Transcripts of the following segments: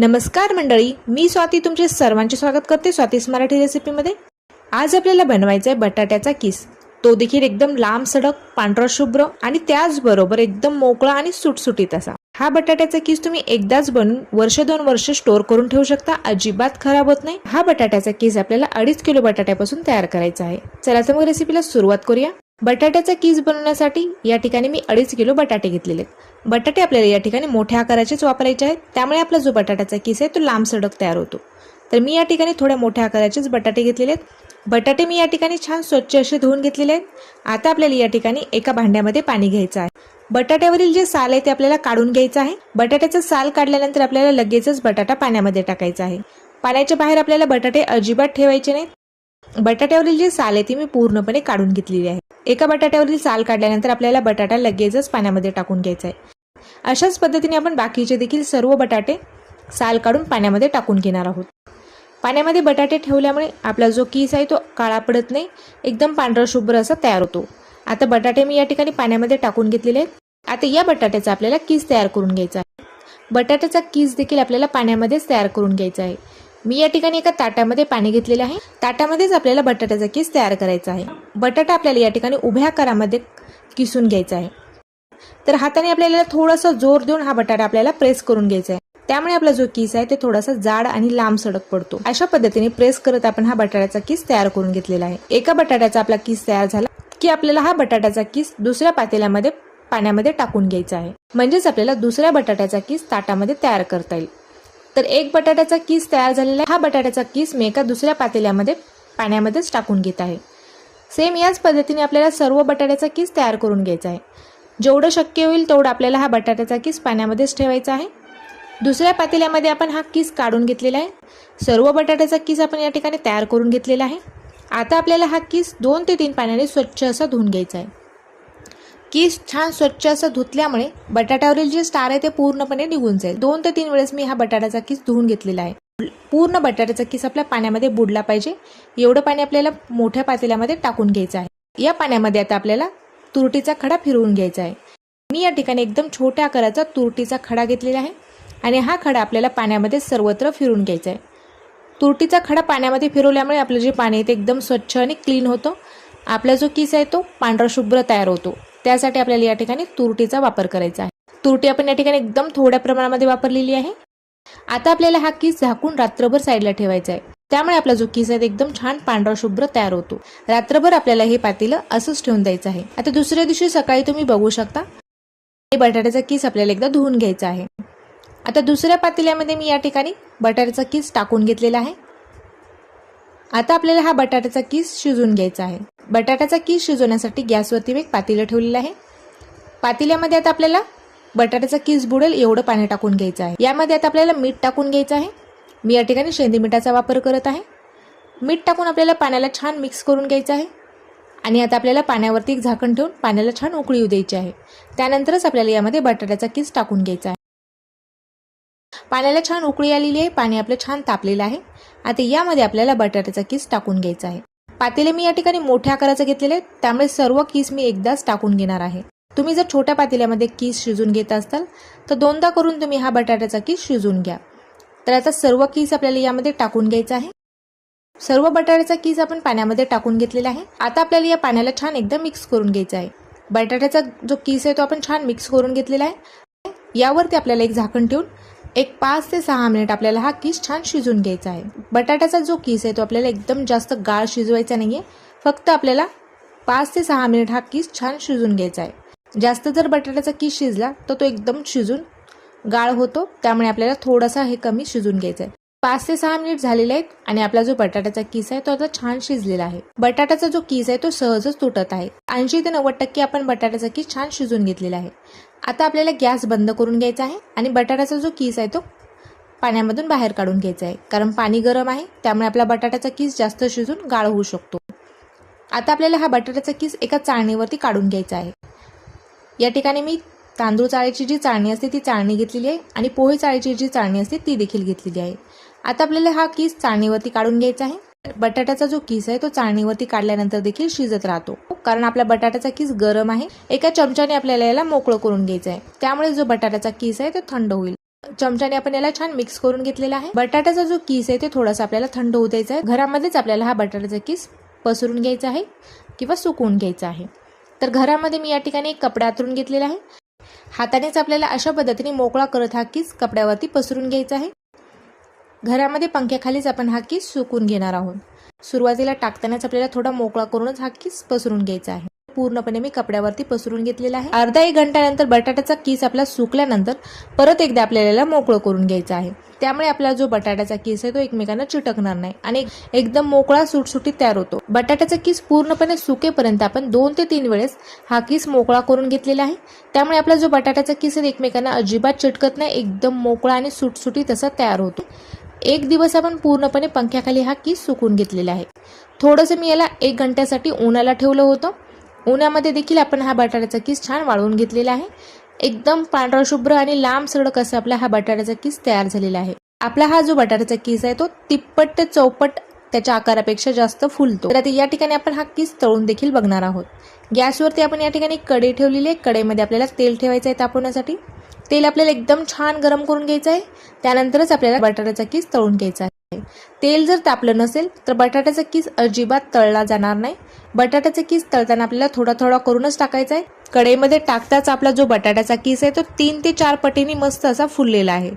नमस्कार मंडळी मी स्वाती तुमचे सर्वांचे स्वागत करते स्वातीस मराठी रेसिपीमध्ये. आज आपल्याला बनवायचा आहे बटाट्याचा किस. तो देखील एकदम लांब सडक पांढरा शुभ्र आणि त्याचबरोबर एकदम मोकळा आणि सुटसुटीत असा. हा बटाट्याचा किस तुम्ही एकदाच बनवून वर्ष दोन वर्ष स्टोअर करून ठेवू शकता. अजिबात खराब होत नाही. हा बटाट्याचा किस आपल्याला अडीच किलो बटाट्यापासून तयार करायचा आहे. चला तर मग रेसिपीला सुरुवात करूया. बटाट्याचा कीज बनवण्यासाठी या ठिकाणी मी अडीच किलो बटाटे घेतलेले आहेत. बटाटे आपल्याला या ठिकाणी मोठ्या आकाराचेच वापरायचे आहेत. त्यामुळे आपला जो बटाट्याचा कीस आहे तो लांब सडक तयार होतो. तर मी या ठिकाणी थोड्या मोठ्या आकाराचेच बटाटे घेतलेले आहेत. बटाटे मी या ठिकाणी छान स्वच्छ असे धुवून घेतलेले आहेत. आता आपल्याला या ठिकाणी एका भांड्यामध्ये पाणी घ्यायचं आहे. बटाट्यावरील जे साल आहे ते आपल्याला काढून घ्यायचं आहे. बटाट्याचं साल काढल्यानंतर आपल्याला लगेचच बटाटा पाण्यामध्ये टाकायचा आहे. पाण्याच्या बाहेर आपल्याला बटाटे अजिबात ठेवायचे नाहीत. बटाट्यावरील जे साल आहे ती मी पूर्णपणे काढून घेतलेली आहे. एका बटाट्यावरील साल काढल्यानंतर आपल्याला बटाटा लगेचच पाण्यामध्ये टाकून घ्यायचा आहे अशाच पद्धतीने आपण बाकीचे देखील सर्व बटाटे साल काढून पाण्यामध्ये टाकून घेणार आहोत. पाण्यामध्ये बटाटे ठेवल्यामुळे आपला जो कीस आहे तो काळा पडत नाही एकदम पांढरा शुभ्र असा तयार होतो. आता बटाटे मी या ठिकाणी पाण्यामध्ये टाकून घेतलेले आहेत. आता या बटाट्याचा आपल्याला कीस तयार करून घ्यायचा आहे. बटाट्याचा कीस देखील आपल्याला पाण्यामध्येच तयार करून घ्यायचा आहे. मी या ठिकाणी एका ताटामध्ये पाणी घेतलेले आहे. ताटामध्येच आपल्याला बटाट्याचा किस तयार करायचा आहे. बटाटा आपल्याला या ठिकाणी उभ्या आकारामध्ये किसून घ्यायचा आहे. तर हाताने आपल्याला थोडासा जोर देऊन हा बटाटा आपल्याला प्रेस करून घ्यायचा आहे. त्यामुळे आपला जो किस आहे ते थोडासा जाड आणि लांब सडक पडतो. अशा पद्धतीने प्रेस करत आपण हा बटाट्याचा किस तयार करून घेतलेला आहे. एका बटाट्याचा आपला किस तयार झाला की आपल्याला हा बटाट्याचा किस दुसऱ्या पातेल्यामध्ये पाण्यामध्ये टाकून घ्यायचा आहे. म्हणजेच आपल्याला दुसऱ्या बटाट्याचा किस ताटामध्ये तयार करता येईल. तर एक बटाट्याचा किस तयार झालेला आहे. हा बटाट्याचा किस मी एका दुसऱ्या पातेल्यामध्ये पाण्यामध्येच टाकून घेत आहे. सेम याच पद्धतीने आपल्याला सर्व बटाट्याचा किस तयार करून घ्यायचा आहे. जेवढं शक्य होईल तेवढं आपल्याला हा बटाट्याचा किस पाण्यामध्येच ठेवायचा आहे. दुसऱ्या पातेल्यामध्ये आपण हा किस काढून घेतलेला आहे. सर्व बटाट्याचा किस आपण या ठिकाणी तयार करून घेतलेला आहे. आता आपल्याला हा किस दोन ते तीन पाण्याने स्वच्छ असा धुवून घ्यायचा आहे. की छान स्वच्छ असं धुतल्यामुळे बटाट्यावरील जे स्टार आहे ते पूर्णपणे निघून जाईल. दोन ते तीन वेळेस मी हा बटाट्याचा किस धुवून घेतलेला आहे. पूर्ण बटाट्याचा किस आपल्या पाण्यामध्ये बुडला पाहिजे. एवढं पाणी आपल्याला मोठ्या पातेल्यामध्ये टाकून घ्यायचं आहे. या पाण्यामध्ये आता आपल्याला तुरटीचा खडा फिरवून घ्यायचा आहे. मी या ठिकाणी एकदम छोट्या आकाराचा तुरटीचा खडा घेतलेला आहे आणि हा खडा आपल्याला पाण्यामध्ये सर्वत्र फिरून घ्यायचा आहे. तुरटीचा खडा पाण्यामध्ये फिरवल्यामुळे आपलं जे पाणी आहे ते एकदम स्वच्छ आणि क्लीन होतं. आपला जो किस आहे तो पांढरा शुभ्र तयार होतो. त्यासाठी आपल्याला या ठिकाणी तुरटीचा वापर करायचा आहे. तुरटी आपण या ठिकाणी एकदम थोड्या प्रमाणामध्ये वापरलेली आहे. आता आपल्याला हा किस झाकून रात्रभर साईडला ठेवायचा आहे. त्यामुळे आपला जो किस आहे एकदम छान पांढरा शुभ्र तयार होतो. रात्रभर आपल्याला हे पातेलं असंच ठेवून द्यायचं आहे. आता दुसऱ्या दिवशी सकाळी तुम्ही बघू शकता हे बटाट्याचा किस आपल्याला एकदा धुवून घ्यायचा आहे. आता दुसऱ्या पातेल्यामध्ये मी या ठिकाणी बटाट्याचा किस टाकून घेतलेला आहे. आता आपल्याला हा बटाट्याचा किस शिजवून घ्यायचा आहे. बटाट्याचा किस शिजवण्यासाठी गॅसवरती मी एक पातेलं ठेवलेलं आहे. पातेल्यामध्ये आता आपल्याला बटाट्याचा किस बुडेल एवढं पाणी टाकून घ्यायचं आहे. यामध्ये आता आपल्याला मीठ टाकून घ्यायचं आहे. मी या ठिकाणी शेंदी मिठाचा वापर करत आहे. मीठ टाकून आपल्याला पाण्याला छान मिक्स करून घ्यायचं आहे. आणि आता आपल्याला पाण्यावरती एक झाकण ठेवून पाण्याला छान उकळी येऊ द्यायची आहे. त्यानंतरच आपल्याला यामध्ये बटाट्याचा किस टाकून घ्यायचा आहे. पाण्याला छान उकळी आलेली आहे. पाणी आपलं छान तापलेलं आहे. आता यामध्ये आपल्याला बटाट्याचा किस टाकून घ्यायचा आहे. पातेले मी या ठिकाणी मोठ्या आकाराचं घेतलेले आहे. त्यामुळे सर्व किस मी एकदाच टाकून घेणार आहे. तुम्ही जर छोट्या पातेल्यामध्ये किस शिजून घेत असाल तर दोनदा करून तुम्ही हा बटाट्याचा किस शिजून घ्या. तर आता सर्व किस आपल्याला यामध्ये टाकून घ्यायचा आहे. सर्व बटाट्याचा किस आपण पाण्यामध्ये टाकून घेतलेला आहे. आता आपल्याला या पाण्याला छान एकदम मिक्स करून घ्यायचा आहे. बटाट्याचा जो किस आहे तो आपण छान मिक्स करून घेतलेला आहे. यावरती आपल्याला एक झाकण ठेवून एक पाच ते सहा मिनिट आपल्याला हा किस छान शिजून घ्यायचा आहे. बटाट्याचा जो किस आहे तो आपल्याला एकदम जास्त गाळ शिजवायचा नाही आहे फक्त आपल्याला पाच ते सहा मिनिट हा किस छान शिजून घ्यायचा आहे. जास्त जर बटाट्याचा किस शिजला तर तो एकदम शिजून गाळ होतो. त्यामुळे आपल्याला थोडासा हे कमी शिजून घ्यायचं आहे पाच ते सहा मिनिट झालेले आहेत आणि आपला जो बटाट्याचा किस आहे तो आता छान शिजलेला आहे. बटाट्याचा जो किस आहे तो सहजच तुटत आहे. ऐंशी ते नव्वद टक्के आपण बटाट्याचा किस छान शिजून घेतलेला आहे. आता आपल्याला गॅस बंद करून घ्यायचा आहे आणि बटाट्याचा जो किस आहे तो पाण्यामधून बाहेर काढून घ्यायचा आहे. कारण पाणी गरम आहे त्यामुळे आपला बटाट्याचा किस जास्त शिजून गाळ होऊ शकतो. आता आपल्याला हा बटाट्याचा किस एका चाळणीवरती काढून घ्यायचा आहे. या ठिकाणी मी तांदूळ चाळीची जी चाळणी असते ती चाळणी घेतलेली आहे आणि पोहे चाळीची जी चाळणी असते ती देखील घेतलेली आहे. आता आपल्याला हा किस चाळणीवरती काढून घ्यायचा आहे. बटाट्याचा जो किस आहे तो चाळणीवरती काढल्यानंतर देखील शिजत राहतो. कारण आपला बटाट्याचा किस गरम आहे एका चमच्याने आपल्याला याला मोकळं करून घ्यायचं आहे. त्यामुळे जो बटाट्याचा किस आहे तो थंड होईल. चमच्याने आपण याला छान मिक्स करून घेतलेला आहे. बटाट्याचा जो किस आहे ते थोडासा आपल्याला थंड होऊ द्यायचा आहे. घरामध्येच आपल्याला हा बटाट्याचा किस पसरून घ्यायचा आहे किंवा सुकवून घ्यायचा आहे. तर घरामध्ये मी या ठिकाणी एक कपडा आतरून घेतलेला आहे. हातानेच आपल्याला अशा पद्धतीने मोकळा करत हा किस कपड्यावरती पसरून घ्यायचा आहे. घरामध्ये पंख्याखालीच आपण हा किस सुकून घेणार आहोत. सुरुवातीला टाकतानाच आपल्याला थोडा मोकळा करूनच हा किस पसरून घ्यायचा आहे. पूर्णपणे मी कपड्यावरती पसरून घेतलेला आहे. अर्धा एक घंट्यानंतर बटाट्याचा किस आपला सुकल्यानंतर परत एकदा आपल्याला मोकळं करून घ्यायचं आहे. त्यामुळे आपला जो बटाट्याचा किस आहे तो एकमेकांना चिटकणार नाही आणि एकदम मोकळा सुटसुटीत तयार होतो. बटाट्याचा किस पूर्णपणे सुकेपर्यंत आपण दोन ते तीन वेळेस हा किस मोकळा करून घेतलेला आहे. त्यामुळे आपला जो बटाट्याचा किस आहे एकमेकांना अजिबात चिटकत नाही एकदम मोकळा आणि सुटसुटीत असा तयार होतो. एक दिवस आपण पूर्णपणे पंख्याखाली हा किस सुकून घेतलेला आहे. थोडंसं मी याला एक घंट्यासाठी उन्हाला ठेवलं होतं. उन्हामध्ये देखील आपण हा बटाट्याचा किस छान वाळवून घेतलेला आहे. एकदम पांढरा शुभ्र आणि लांब सडक असा आपला हा बटाट्याचा किस तयार झालेला आहे. आपला हा जो बटाट्याचा किस आहे तो तिप्पट ते चौपट त्याच्या आकारापेक्षा जास्त फुलतो. तर या ठिकाणी आपण हा किस तळून देखील बघणार आहोत. गॅसवरती आपण या ठिकाणी कढई ठेवलेली आहे कढईमध्ये आपल्याला तेल ठेवायचं आहे तापवण्यासाठी. तेल आपल्याला एकदम छान गरम करून घ्यायचं आहे. त्यानंतरच आपल्याला बटाट्याचा किस तळून घ्यायचा आहे. तेल जर तापलं नसेल तर बटाट्याचा किस अजिबात तळला जाणार नाही. बटाट्याचा किस तळताना आपल्याला थोडा थोडा करूनच टाकायचा आहे. कढईमध्ये टाकताच आपला जो बटाट्याचा किस आहे तो तीन ते चार पटीने मस्त असा फुललेला आहे.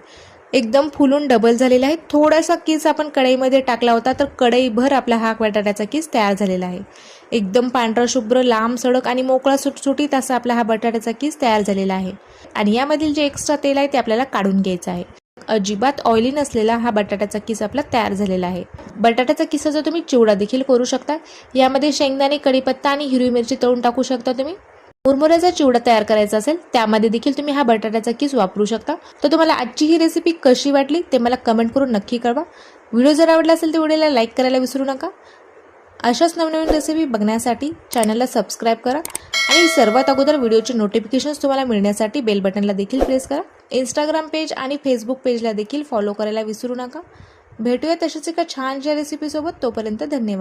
एकदम फुलून डबल झालेला आहे. थोडासा किस आपण कढईमध्ये टाकला होता तर कढईभर आपला हा बटाट्याचा किस तयार झालेला आहे. एकदम पांढरा शुभ्र लांब सडक आणि मोकळा सुटसुटीत असा आपला हा बटाट्याचा किस तयार झालेला आहे. आणि यामधील जे एक्स्ट्रा तेल आहे ते आपल्याला काढून घ्यायचं आहे. अजिबात ऑइली नसलेला हा बटाट्याचा किस आपला तयार झालेला आहे. बटाट्याचा किसाचा तुम्ही चिवडा देखील करू शकता. यामध्ये शेंगदाणे कढीपत्ता आणि हिरवी मिरची तळून टाकू शकता तुम्ही. मुरमुऱ्याचा चिवडा तयार करायचा असेल त्यामध्ये देखील तुम्ही हा बटाट्याचा किस वापरू शकता. तर तुम्हाला आजची ही रेसिपी कशी वाटली ते मला कमेंट करून नक्की कळवा. व्हिडिओ जर आवडला असेल तर व्हिडिओला लाईक करायला विसरू नका. अशाच नवनवीन रेसिपी बघण्यासाठी चॅनलला सबस्क्राईब करा आणि सर्वात अगोदर व्हिडिओचे नोटिफिकेशन्स तुम्हाला मिळण्यासाठी बेल बटनला देखील प्रेस करा. इंस्टाग्राम पेज आणि फेसबुक पेजला देखील फॉलो करायला विसरू नका. भेटूया तशाच एका छानशा रेसिपीसोबत तोपर्यंत धन्यवाद.